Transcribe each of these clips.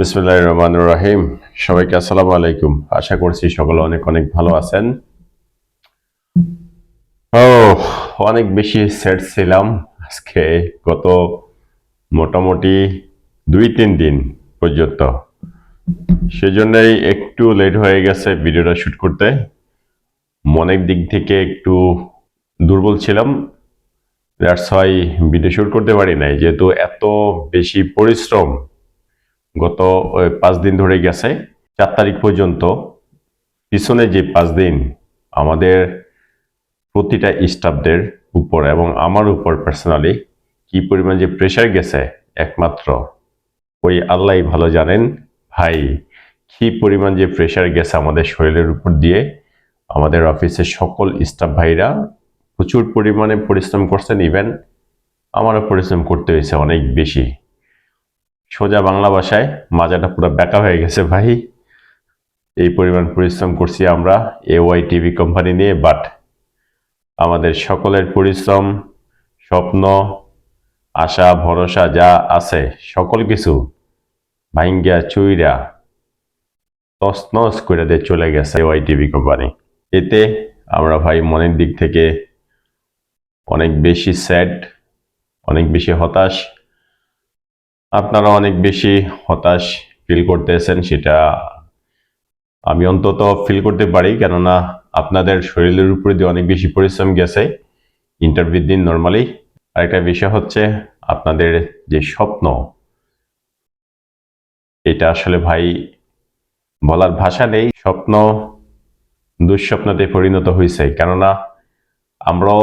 বিসমুল্লাহ রহমান রাহিম। সবাইকে আসসালামু আলাইকুম। আশা করছি সকলে অনেক অনেক ভালো আছেন। ও অনেক বেশি সেট ছিলাম আজকে গত মোটামুটি দুই তিন দিন পর্যন্ত। সেজন্যই একটু লেট হয়ে গেছে ভিডিওটা শুট করতে। মনের দিক থেকে একটু দুর্বল ছিলাম। দ্যাটস ওয়াই ভিডিও শুট করতে পারি নাই, যেহেতু এত বেশি পরিশ্রম গত পাঁচ দিন ধরে গেছে। চার তারিখ পর্যন্ত পিছনে যে পাঁচ দিন আমাদের প্রতিটা স্টাফদের উপর এবং আমার উপর পার্সোনালি কি পরিমাণ যে প্রেশার গেছে, একমাত্র ওই আল্লাহ ভালো জানেন ভাই কি পরিমাণ যে প্রেশার গেছে আমাদের শরীরের উপর দিয়ে। আমাদের অফিসের সকল স্টাফ ভাইরা প্রচুর পরিমাণে পরিশ্রম করছেন ইভেন আমারও পরিশ্রম করতে হয়েছে অনেক বেশি। সোজা বাংলা ভাষায় মাজাটা পুরো ব্যাকা হয়ে গেছে ভাই। এই পরিমাণ পরিশ্রম করছি আমরা এ ওয়াই টিভি কোম্পানি নিয়ে বাট আমাদের সকলের পরিশ্রম, স্বপ্ন, আশা, ভরসা যা আছে, সকল কিছু ভাইঙ্গা চুইরা তসনস করে দিয়ে চলে গেছে এ ওয়াই টিভি কোম্পানি এতে আমরা ভাই মনের দিক থেকে অনেক বেশি স্যাড অনেক বেশি হতাশ আপনারা অনেক বেশি হতাশ ফিল করতেছেন, সেটা আমি অন্তত ফিল করতে পারি। কেননা আপনাদের শরীরের উপরে দিয়ে অনেক বেশি পরিশ্রম গেছে ইন্টারভিউ দিন নর্মালি আরেকটা বিষয় হচ্ছে আপনাদের যে স্বপ্ন, এটা আসলে ভাই বলার ভাষা নেই। স্বপ্ন দুঃস্বপ্নতে পরিণত হয়েছে। কেননা আমরাও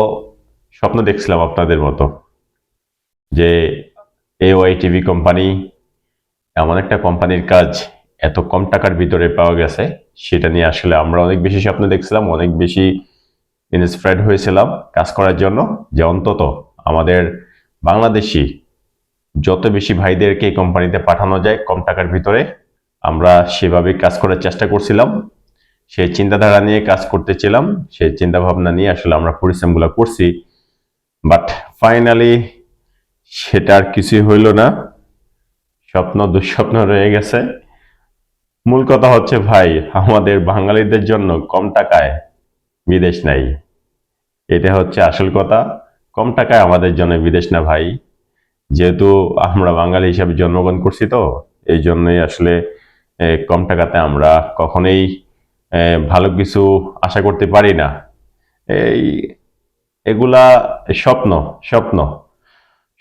স্বপ্ন দেখছিলাম আপনাদের মতো যে এ ওয়াই টিভি কোম্পানি এমন একটা কোম্পানির কাজ এত কম টাকার ভিতরে পাওয়া গেছে, সেটা নিয়ে আসলে আমরা অনেক বেশি স্বপ্ন দেখছিলাম, অনেক বেশি ইন্সপায়ার্ড হয়েছিলাম কাজ করার জন্য যে অন্তত আমাদের বাংলাদেশি যত বেশি ভাইদেরকে এই কোম্পানিতে পাঠানো যায় কম টাকার ভিতরে, আমরা সেভাবে কাজ করার চেষ্টা করছিলাম। সেই চিন্তাধারা নিয়ে কাজ করতেছিলাম সেই চিন্তা ভাবনা নিয়ে আসলে আমরা পরিশ্রমগুলো করছি। বাট ফাইনালি সেটা আর কিছুই হইল না। স্বপ্ন দুঃস্বপ্ন রয়ে গেছে। মূল কথা হচ্ছে, ভাই, আমাদের বাঙালিদের জন্য কম টাকায় বিদেশ নাই। এটা হচ্ছে আসল কথা। কম টাকায় আমাদের জন্য বিদেশ না, ভাই। যেহেতু আমরা বাঙালি হিসাবে জন্মগ্রহণ করছি তো, এই জন্যই আসলে কম টাকাতে আমরা কখনোই ভালো কিছু আশা করতে পারি না। এই, এগুলা স্বপ্ন স্বপ্ন।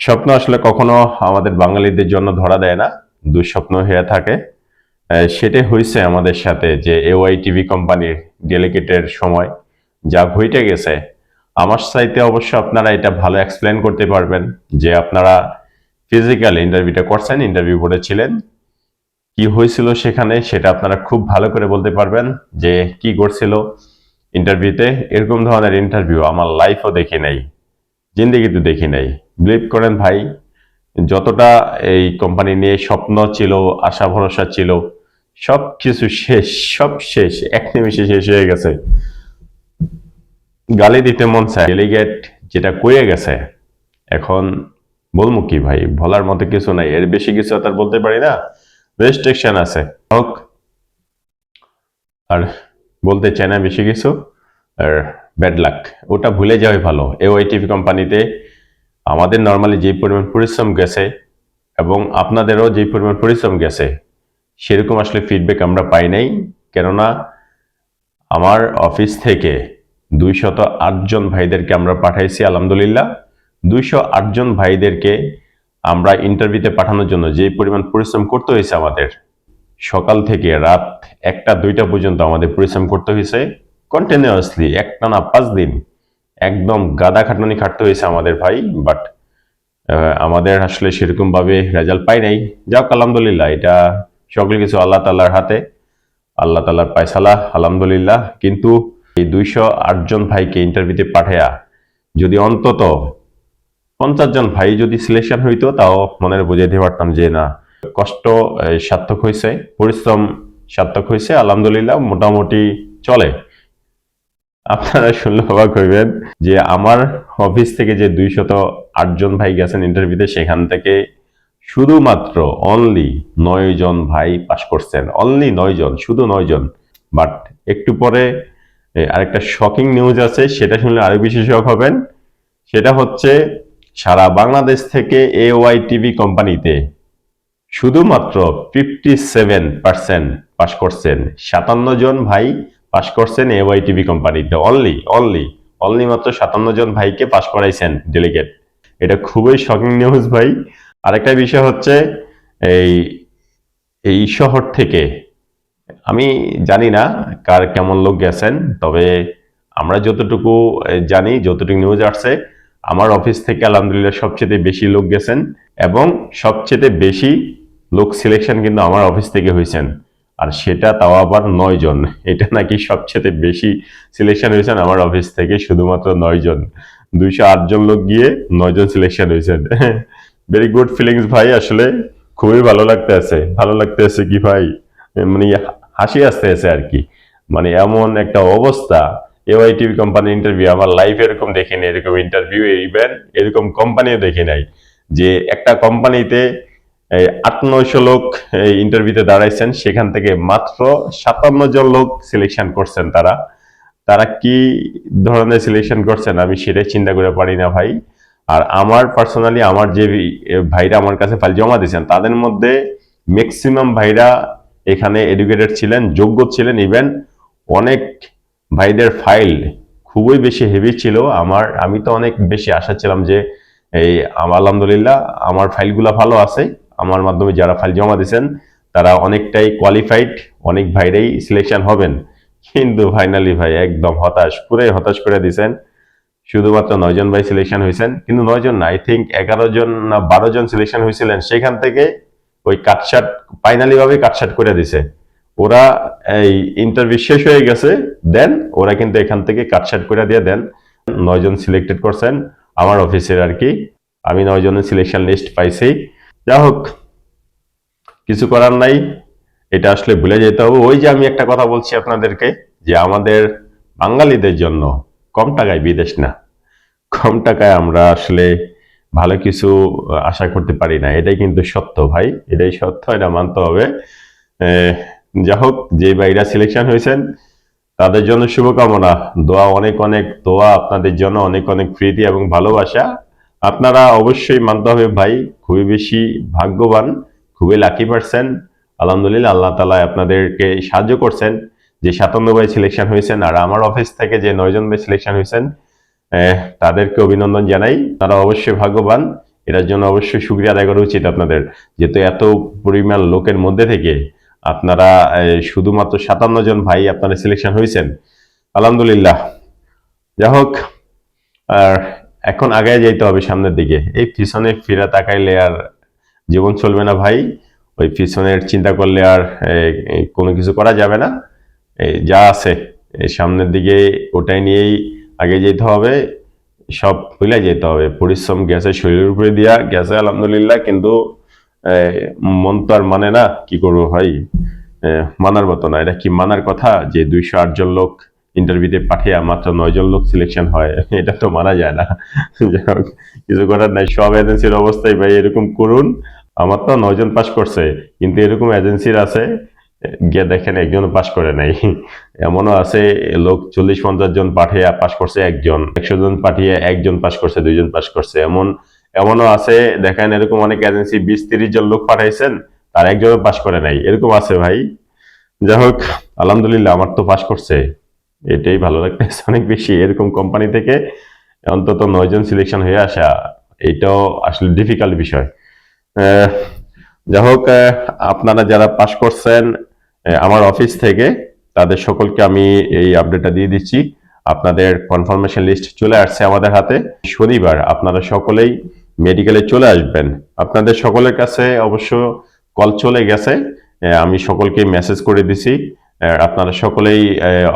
স্বপ্ন আসলে কখনো আমাদের বাঙালিদের জন্য ধরা দেয় না, দুঃস্বপ্ন হয়ে থাকে। সেটাই হয়েছে আমাদের সাথে যে এওয়াই টিভি কোম্পানির ডেলিগেটের সময় যা ঘটে গেছে। আমার সাইতে অবশ্য আপনারা এটা ভালো এক্সপ্লেন করতে পারবেন যে আপনারা ফিজিক্যাল ইন্টারভিউটা করছেন ইন্টারভিউ বোর্ডে ছিলেন। কি হয়েছিল সেখানে সেটা আপনারা খুব ভালো করে বলতে পারবেন যে কি করছিল ইন্টারভিউতে এরকম ধরনের ইন্টারভিউ আমার লাইফও দেখি নাই, জিন্দিগিতে দেখি নাই। বিলিভ করেন ভাই, যতটা এই কোম্পানি নিয়ে স্বপ্ন ছিল, আশা, ভরসা ছিল, সব কিছু শেষ, সব শেষ, এক নিমিষে শেষ হয়ে গেছে। গালি দিতে মন চায় ডেলিগেট যেটা কয়ে গেছে, এখন বলব কি ভাই, বলার মতো কিছু নাই, এর বেশি কিছু তার বলতে পারি না রেস্ট্রিকশন আছে। হোক, আর বলতে চাই না বেশি কিছু, আর ব্যাড লাক ওটা ভুলে যাওয়াই ভালো এ ওয়াই টিভি কোম্পানিতে আমাদের নর্মালি যে পরিমাণ পরিশ্রম গেছে এবং আপনাদেরও যে পরিমাণ পরিশ্রম গেছে, সেরকম আসলে ফিডব্যাক আমরা পাই নাই। কেননা আমার অফিস থেকে দুইশত আটজন ভাইদেরকে আমরা পাঠাইছি, আলহামদুলিল্লাহ। দুইশো আটজন ভাইদেরকে আমরা ইন্টারভিউতে পাঠানোর জন্য যে পরিমাণ পরিশ্রম করতে হয়েছে আমাদের, সকাল থেকে রাত একটা দুইটা পর্যন্ত আমাদের পরিশ্রম করতে হয়েছে। কন্টিনিউয়াসলি একটা না পাঁচ দিন একদম গাদা খাটনি খাটতে হয়েছে আমাদের ভাই বাট আমাদের আসলে সেরকম ভাবে রেজাল্ট পাই নাই। যাক, আলহামদুলিল্লাহ, এটা সকল কিছু আল্লাহ তাল্লাহর হাতে, আল্লাহ তাল্লাহর পায়সালা, আলহামদুলিল্লাহ। কিন্তু এই দুইশো আটজন ভাইকে ইন্টারভিউতে পাঠায়া, যদি অন্তত পঞ্চাশ জন ভাই যদি সিলেকশন হইতো, তাও মনের বুঝাইতে পারতাম যে না, কষ্ট সার্থক হয়েছে পরিশ্রম সার্থক হয়েছে আলহামদুলিল্লাহ, মোটামুটি চলে। আপনারা শুনলে অবাক হইবেন যে আমার অফিস থেকে যে দুইশত আটজন ভাই গেছেন ইন্টারভিউতে সেখান থেকে শুধুমাত্র অনলি নয় জন ভাই পাস করছেন। অনলি নয় জন, শুধু নয় জন। বাট একটু পরে আরেকটা শকিং নিউজ আছে, সেটা শুনলে আরও বেশি শক হবেন। সেটা হচ্ছে, সারা বাংলাদেশ থেকে এ ওয়াই টিভি কোম্পানিতে শুধুমাত্র ফিফটি সেভেন পার্সেন্ট পাস করছেন। সাতান্ন জন ভাই পাশ করছেন এ ওয়াই টিভি কোম্পানিতে অনলি অনলি অনলি মাত্র সাতান্ন জন ভাইকে পাশ করাইছেন ডেলিগেট এটা খুবই শকিং নিউজ ভাই। আরেকটা বিষয় হচ্ছে, এই এই শহর থেকে, আমি জানি না কার কেমন লোক গেছেন, তবে আমরা যতটুকু জানি, যতটুকু নিউজ আসছে, আমার অফিস থেকে আলহামদুলিল্লাহ সবচেয়ে বেশি লোক গেছেন এবং সবচেয়ে বেশি লোক সিলেকশন কিন্তু আমার অফিস থেকে হয়েছেন। আর সেটা তাও আবার নয় জন। এটা নাকি সবচেয়ে বেশি সিলেকশন হয়েছেন আমার অফিস থেকে শুধুমাত্র নয় জন। দুইশো আট জন লোক গিয়ে নয় জন সিলেকশন হয়েছেন। ভেরি গুড ফিলিংস ভাই, আসলে খুবই ভালো লাগতে আছে। ভালো লাগতে আছে কি ভাই? মানে হাসি আসতে আছে আর কি। মানে এমন একটা অবস্থা। এওয়াই টিভি কোম্পানি ইন্টারভিউ আমার লাইফে এরকম দেখিনি এরকম ইন্টারভিউ ইভেন এরকম কোম্পানিও দেখি নাই যে একটা কোম্পানিতে আট নয়শো লোক ইন্টারভিউতে দাঁড়াইছেন, সেখান থেকে মাত্র সাতান্ন জন লোক সিলেকশন করছেন তারা। তারা কি ধরনের সিলেকশন করছেন আমি সেটাই চিন্তা করে পারি না ভাই। আর আমার পার্সোনালি আমার যে ভাইরা আমার কাছে ফাইল জমা দিয়েছেন, তাদের মধ্যে ম্যাক্সিমাম ভাইরা এখানে এডুকেটেড ছিলেন, যোগ্য ছিলেন। ইভেন অনেক ভাইদের ফাইল খুবই বেশি হেভি ছিল। আমার, আমি তো অনেক বেশি আশা ছিলাম যে এই আলহামদুলিল্লাহ আমার ফাইলগুলো ভালো আছে। আমার মাধ্যমে যারা ফাইল জমা দিয়েছেন, তারা অনেকটাই কোয়ালিফাইড অনেক ভাইরাই সিলেকশন হবেন। কিন্তু ফাইনালি ভাই, একদম হতাশ পুরাই হতাশ করে দিয়েছেন। শুধুমাত্র নয়জন ভাই সিলেকশন হয়েছেন, কিন্তু নয়জন না আই থিঙ্ক এগারো জন না বারো জন সিলেকশন হয়েছিলেন। সেখান থেকে ওই কাটশাট ফাইনালি ভাবে কাটশাট করে দিছে ওরা এই ইন্টারভিউ শেষ হয়ে গেছে দেন ওরা কিন্তু এখান থেকে কাটশাট করে দিয়ে দেন। নয়জন সিলেক্টেড করছেন, আমার অফিসের আর কি। আমি নয়জনের সিলেকশন লিস্ট পাইছি। যা হোক কিছু করার নাই, এটা আসলে ভুলে যেতে হবে। ওই যে আমি একটা কথা বলছি আপনাদেরকে, যে আমাদের বাঙালিদের জন্য কম টাকায় বিদেশ না, কম টাকায় আমরা আসলে ভালো কিছু আশা করতে পারি না। এটাই কিন্তু সত্য ভাই, এটাই সত্য, এটা মানতে হবে। যা হোক যে ভাইরা সিলেকশন হয়েছেন, তাদের জন্য শুভকামনা, দোয়া, অনেক অনেক দোয়া আপনাদের জন্য, অনেক অনেক প্রীতি এবং ভালোবাসা। আপনারা অবশ্যই মানতে হবে, ভাই, খুবই বেশি ভাগ্যবান, খুবই লাকি পারসেন আলহামদুলিল্লাহ, আল্লাহ তালা আপনাদেরকে সাহায্য করছেন। যে সাতান্ন ভাই সিলেকশন হয়েছেন আর আমার অফিস থেকে যে নয়জন ভাই সিলেকশন হয়েছেন তাদেরকে অভিনন্দন জানাই। তারা অবশ্যই ভাগ্যবান। এটার জন্য অবশ্যই সুক্রিয়া আদায় করা উচিত আপনাদের। যেহেতু এত পরিমাণ লোকের মধ্যে থেকে আপনারা শুধুমাত্র সাতান্ন জন ভাই আপনারা সিলেকশন হয়েছেন। আলহামদুলিল্লাহ। যাই হোক আর এখন আগায় যাইতে হবে সামনের দিকে। এই পিছনে ফিরে তাকাইলে আর জীবন চলবে না ভাই। ওই পিছনের চিন্তা করলে আর কোনো কিছু করা যাবে না। যা আছে সামনের দিকে ওটাই নিয়েই আগে যেতে হবে। সব ভুলে যেতে হবে। পরিশ্রম গেছে শরীরের উপরে দিয়া গেছে আলহামদুলিল্লাহ, কিন্তু মন তো আর মানে না, কি করব ভাই? মানার মতো না। এটা কি মানার কথা যে দুইশো আট জন লোক ইন্টারভিউতে পাঠিয়ে মাত্র নয় জন লোক সিলেকশন হয়, এটা তো মানা যায় না। কিছু করার নাই, সব এজেন্সির অবস্থায় ভাই এরকম করুন আমার তো নয়জন পাস করছে, কিন্তু এরকম এজেন্সির আছে, গিয়ে দেখেন একজনও পাস করে নাই। এমনও আছে, লোক চল্লিশ পঞ্চাশ জন পাঠিয়ে পাস করছে একজন, একশো জন পাঠিয়ে একজন পাস করছে, দুইজন পাস করছে। এমন, এমনও আছে, দেখেন এরকম অনেক এজেন্সি বিশ তিরিশ জন লোক পাঠাইছেন, তার একজনও পাস করে নাই। এরকম আছে ভাই। যাই হোক আলহামদুলিল্লাহ আমার তো পাস করছে। এটাই ভালো লাগতেছে অনেক বেশি। এরকম কোম্পানি থেকে অন্তত নয়জন সিলেকশন হয়ে আসা, এটাও আসলে ডিফিকাল্ট বিষয়। যাই হোক আপনারা যারা পাস করছেন আমার অফিস থেকে, তাদের সকলকে আমি এই আপডেটটা দিয়ে দিচ্ছি। আপনাদের কনফার্মেশন লিস্ট চলে আসছে আমাদের হাতে। শনিবার আপনারা সকলেই মেডিকেলে চলে আসবেন। আপনাদের সকলের কাছে অবশ্য কল চলে গেছে। আমি সকলকে মেসেজ করে দিছি। আপনারা সকলেই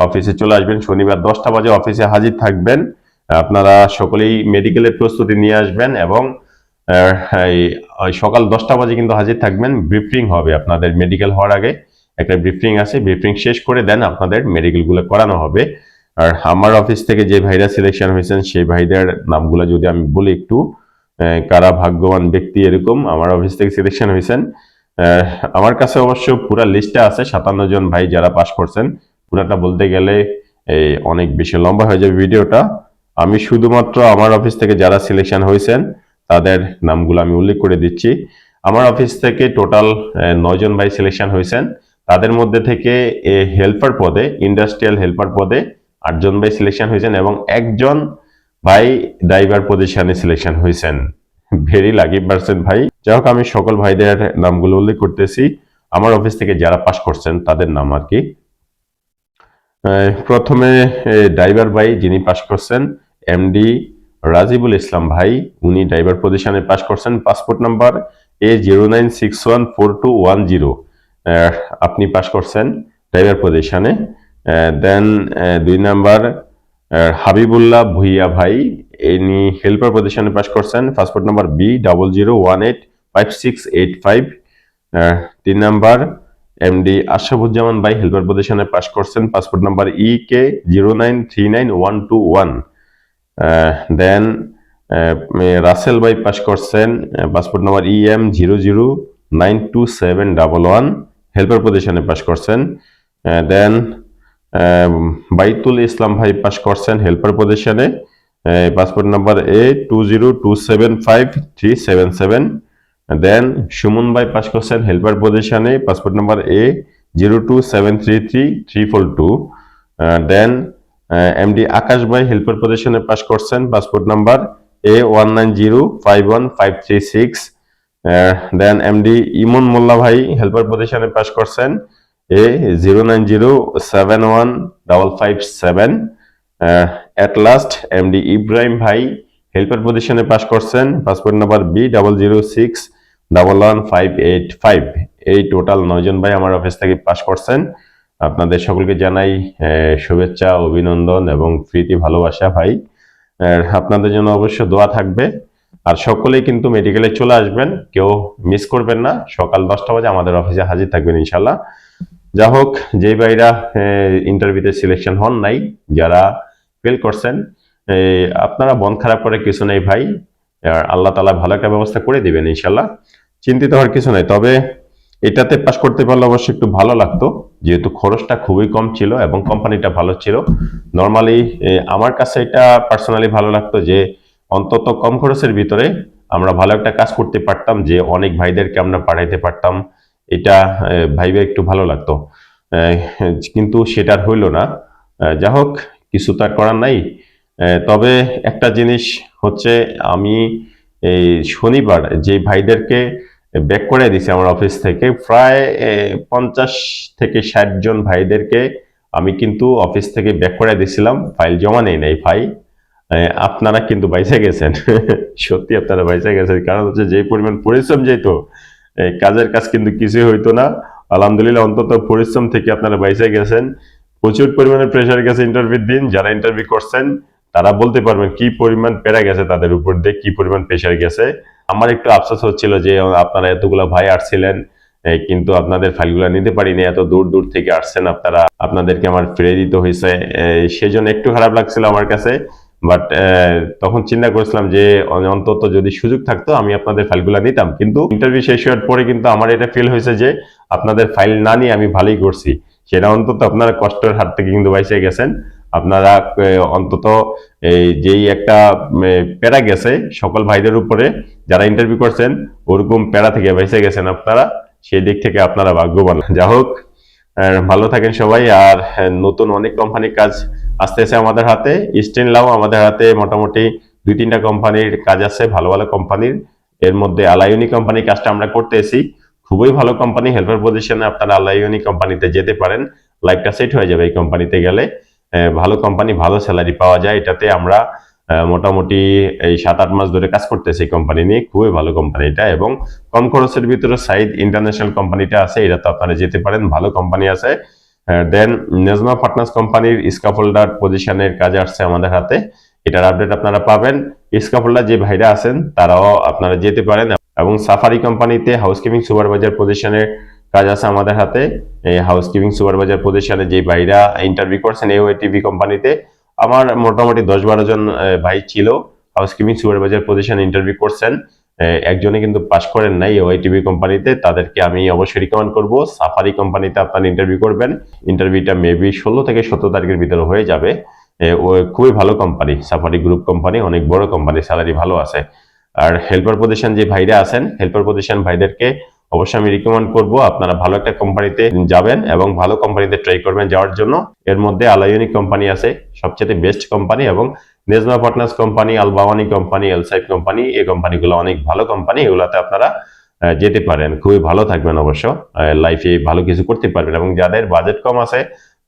অফিসে চলে আসবেন। শনিবার দশটা বাজে অফিসে হাজির থাকবেন। আপনারা সকলেই মেডিকেলের প্রস্তুতি নিয়ে আসবেন এবং সকাল দশটা বাজে কিন্তু হাজির থাকবেন। ব্রিফিং হবে আপনাদের মেডিকেল হওয়ার আগে। একটা ব্রিফিং আছে। ব্রিফিং শেষ করে দেন আপনাদের মেডিকেলগুলো করানো হবে। আর আমার অফিস থেকে যে ভাইরা সিলেকশন হয়েছেন, সেই ভাইদের নামগুলো যদি আমি বলি একটু কারা ভাগ্যবান ব্যক্তি এরকম, আমার অফিস থেকে সিলেকশন হয়েছেন আমার কাছে অবশ্য পুরা লিস্টটা আছে সাতান্ন জন ভাই যারা পাশ করছেন। পুরাটা বলতে গেলে এই অনেক বেশি লম্বা হয়ে যাবে ভিডিওটা। আমি শুধুমাত্র আমার অফিস থেকে যারা সিলেকশন হয়েছেন, তাদের নামগুলো আমি উল্লেখ করে দিচ্ছি। আমার অফিস থেকে টোটাল নয়জন ভাই সিলেকশন হয়েছেন। তাদের মধ্যে থেকে হেল্পার পদে ইন্ডাস্ট্রিয়াল হেল্পার পদে আটজন ভাই সিলেকশন হয়েছেন এবং একজন ভাই ড্রাইভার পজিশনে সিলেকশন হয়েছেন। ভেরি লাকি পার্সন ভাই। যাই হোক আমি সকল ভাইদের নামগুলো উল্লেখ করতেছি। আমার অফিস থেকে যারা পাশ করছেন, তাদের নাম আর কি। প্রথমে ড্রাইভার ভাই যিনি পাশ করছেন এমডি রাজিবুল ইসলাম ভাই, উনি ড্রাইভার পজিশনে পাশ করছেন। Passport number A zero nine six one four two one zero আপনি পাশ করছেন ড্রাইভার পজিশনে দেন দুই নাম্বার হাবিবুল্লাহ ভুইয়া ভাই ইনি হেল্পার পজিশনে পাশ করছেন passport number B double zero one eight five six eight five তিন নাম্বার এমডি আশরাফুজ্জামান ভাই হেল্পার পজিশনে পাশ করছেন passport number E K zero nine three nine one two one then Rasel ভাই পাশ করছেন passport number E M zero zero nine two seven double one helper পজিশনে pass করছেন দেন বাইতুল ইসলাম ভাই পাশ করছেন হেল্পার পজিশনে passport number A two zero two seven five three seven seven then Suman ভাই pass করছেন হেল্পার পজিশনে passport number A zero two seven three three three four two then MD Akash ভাই helper পজিশনে pass করছেন passport number A one nine zero five one five three six then MD Emon Molla ভাই helper পজিশনে pass করছেন A zero nine zero seven one double five seven at last MD Ibrahim ভাই helper পজিশনে pass করছেন। Passport number B double zero six double one five eight five এই total নয়জন ভাই আমার অফিস থেকে পাস করছেন। আপনাদের সকলকে জানাই শুভেচ্ছা, অভিনন্দন এবং প্রীতি, ভালোবাসা ভাই। আপনাদের জন্য অবশ্য দোয়া থাকবে। আর সকলেই কিন্তু মেডিকেলে চলে আসবেন। কেউ মিস করবেন না। সকাল দশটা বাজে আমাদের অফিসে হাজির থাকবেন ইনশাল্লাহ যা হোক যে ভাইরা ইন্টারভিউতে সিলেকশন হন নাই, যারা ফেল করছেন আপনারা মন খারাপ করে কিছু নেই ভাই, আর আল্লাহ তালা ভালো একটা ব্যবস্থা করে দিবেন ইনশাল্লাহ চিন্তিত হওয়ার কিছু নেই, তবে এটাতে পাস করতে পারলে অবশ্যই একটু ভালো লাগতো, যেহেতু খরচটা খুবই কম ছিল এবং কোম্পানিটা ভালো ছিল। নর্মালি আমার কাছে এটা পার্সোনালি ভালো লাগতো যে, অন্তত কম খরচের ভিতরে আমরা ভালো একটা কাজ করতে পারতাম, যে অনেক ভাইদেরকে আমরা পাঠাইতে পারতাম। এটা ভাইবে একটু ভালো লাগতো। কিন্তু সেটা আর হইল না। যা হোক কিছু তো আর করার নাই। তবে একটা জিনিস হচ্ছে আমি এই শনিবার যে ভাইদেরকে ব্যাক করে দিছি আমার অফিস থেকে, প্রায় পঞ্চাশ থেকে ষাট জন ভাইদেরকে আমি কিন্তু অফিস থেকে ব্যাক করে দিছিলাম। ফাইল জমা নেই নাই ভাই। আপনারা কিন্তু বাইসে গেছেন। সত্যি আপনারা বাইসে গেছেন। কারণ হচ্ছে যে পরিমাণ পরিশ্রম যেত কাজের কাজ কিন্তু কিছুই হইতো না। আলহামদুলিল্লাহ অন্তত পরিশ্রম থেকে আপনারা বাইসে গেছেন। প্রচুর পরিমাণে প্রেশার গেছে ইন্টারভিউ দিন, যারা ইন্টারভিউ করছেন, তারা বলতে পারবেন কি পরিমাণ প্যারা গেছে তাদের উপর দিয়ে, কি পরিমাণ প্রেশার গেছে। আমার একটু আফসোস হচ্ছিল যে আপনারা এতগুলো ভাই আসছিলেন কিন্তু আপনাদের ফাইলগুলো নিতে পারিনি, এত দূর দূর থেকে আসছেন আপনারা, আপনাদেরকে আমার ফিরে দিতে হয়েছে। সেজন্য একটু খারাপ লাগছিল আমার কাছে বাট তখন চিন্তা করেছিলাম যে অন্তত যদি সুযোগ থাকতো, আমি আপনাদের ফাইলগুলো নিতাম। কিন্তু ইন্টারভিউ শেষ হওয়ার পরে কিন্তু আমার এটা ফিল হয়েছে যে আপনাদের ফাইল না নিয়ে আমি ভালোই করছি। সেটা অন্তত আপনারা কষ্টের হাত থেকে কিন্তু বাইসে গেছেন। আপনারা অন্তত এই যেই একটা প্যারা গেছে সকল ভাইদের উপরে, যারা ইন্টারভিউ করছেন, ওরকম প্যারা থেকে বেঁচে গেছেন আপনারা, সেই দিক থেকে আপনারা ভাগ্যবান। যা হোক ভালো থাকেন সবাই, আর নতুন অনেক কোম্পানির কাজ আসতেছে আমাদের হাতে। স্টেন লাও আমাদের হাতে মোটামুটি দুই তিনটা কোম্পানির কাজ আছে, ভালো ভালো কোম্পানির এর মধ্যে আলাইনি কোম্পানির কাজটা আমরা করতেছি। খুবই ভালো কোম্পানি হেল্পার পজিশনে আপনারা আলাইনি কোম্পানিতে যেতে পারেন। লাইফটা সেট হয়ে যাবে এই কোম্পানিতে গেলে। ভালো কোম্পানি ভালো স্যালারি পাওয়া যায়। এটাতে আমরা মোটামুটি এই সাত আট মাস ধরে কাজ করতেছি কোম্পানি নিয়ে। খুবই ভালো কোম্পানি এটা এবং কম খরচের ভিতরে সাইড ইন্টারন্যাশনাল কোম্পানিটা আছে এটা তো আপনারা যেতে পারেন, ভালো কোম্পানি আছে। দেন নেজমা পার্টনার্স কোম্পানির স্কাফোল্ডার পজিশনের কাজ আসছে আমাদের হাতে। এটার আপডেট আপনারা পাবেন। স্কাফোল্ডার যে ভাইরা আছেন, তারাও আপনারা যেতে পারেন এবং সাফারি কোম্পানিতে হাউসকিপিং সুপারভাইজার পজিশনের কাজ আছে আমাদের হাতে। এই হাউসকিপিং সুপারভাইজার পজিশনে যে ভাইরা ইন্টারভিউ করছেন এও টিভি কোম্পানিতে আমার মোটামুটি দশ বারো জন ভাই ছিল হাউসকিপিং সুপারভাইজার পজিশন ইন্টারভিউ করছেন। একজনে কিন্তু পাশ করেন নাই ওয়াইটিভি কোম্পানিতে তাদেরকে আমি অবশ্যই রিকমেন্ড করব। সাফারি কোম্পানিতে আপনার ইন্টারভিউ করবেন। ইন্টারভিউটা মেবি ষোলো থেকে সতেরো তারিখের ভিতরে হয়ে যাবে। খুবই ভালো কোম্পানি সাফারি গ্রুপ কোম্পানি অনেক বড় কোম্পানি স্যালারি ভালো আছে। আর হেল্পার পজিশন যে ভাইরা আছেন হেল্পার পজিশন ভাইদেরকে অবশ্যই আমি রিকমেন্ড করব। আপনারা ভালো একটা কোম্পানিতে যাবেন এবং ভালো কোম্পানিতে ট্রাই করবেন যাওয়ার জন্য। এর মধ্যে আলাইনিক কোম্পানি আছে, সবচেয়ে বেস্ট কোম্পানি এবং Nesma partners company Albawani company El Seif company এই কোম্পানিগুলো অনেক ভালো কোম্পানি এগুলাতে আপনারা যেতে পারেন। খুবই ভালো থাকবেন অবশ্য। লাইফে ভালো কিছু করতে পারবেন এবং যাদের বাজেট কম আছে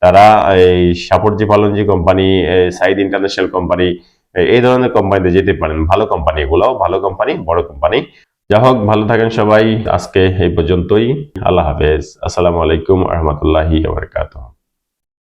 তারা এই Shapoorji Pallonji company Saeed international company এই ধরনের কোম্পানিতে যেতে পারেন। ভালো কোম্পানি এগুলাও ভালো কোম্পানি বড় কোম্পানি যা হোক, ভালো থাকেন সবাই। আজকে এই পর্যন্তই। আল্লাহ হাফেজ। আসসালামু আলাইকুম রহমতুল্লাহি বারকাতুহ।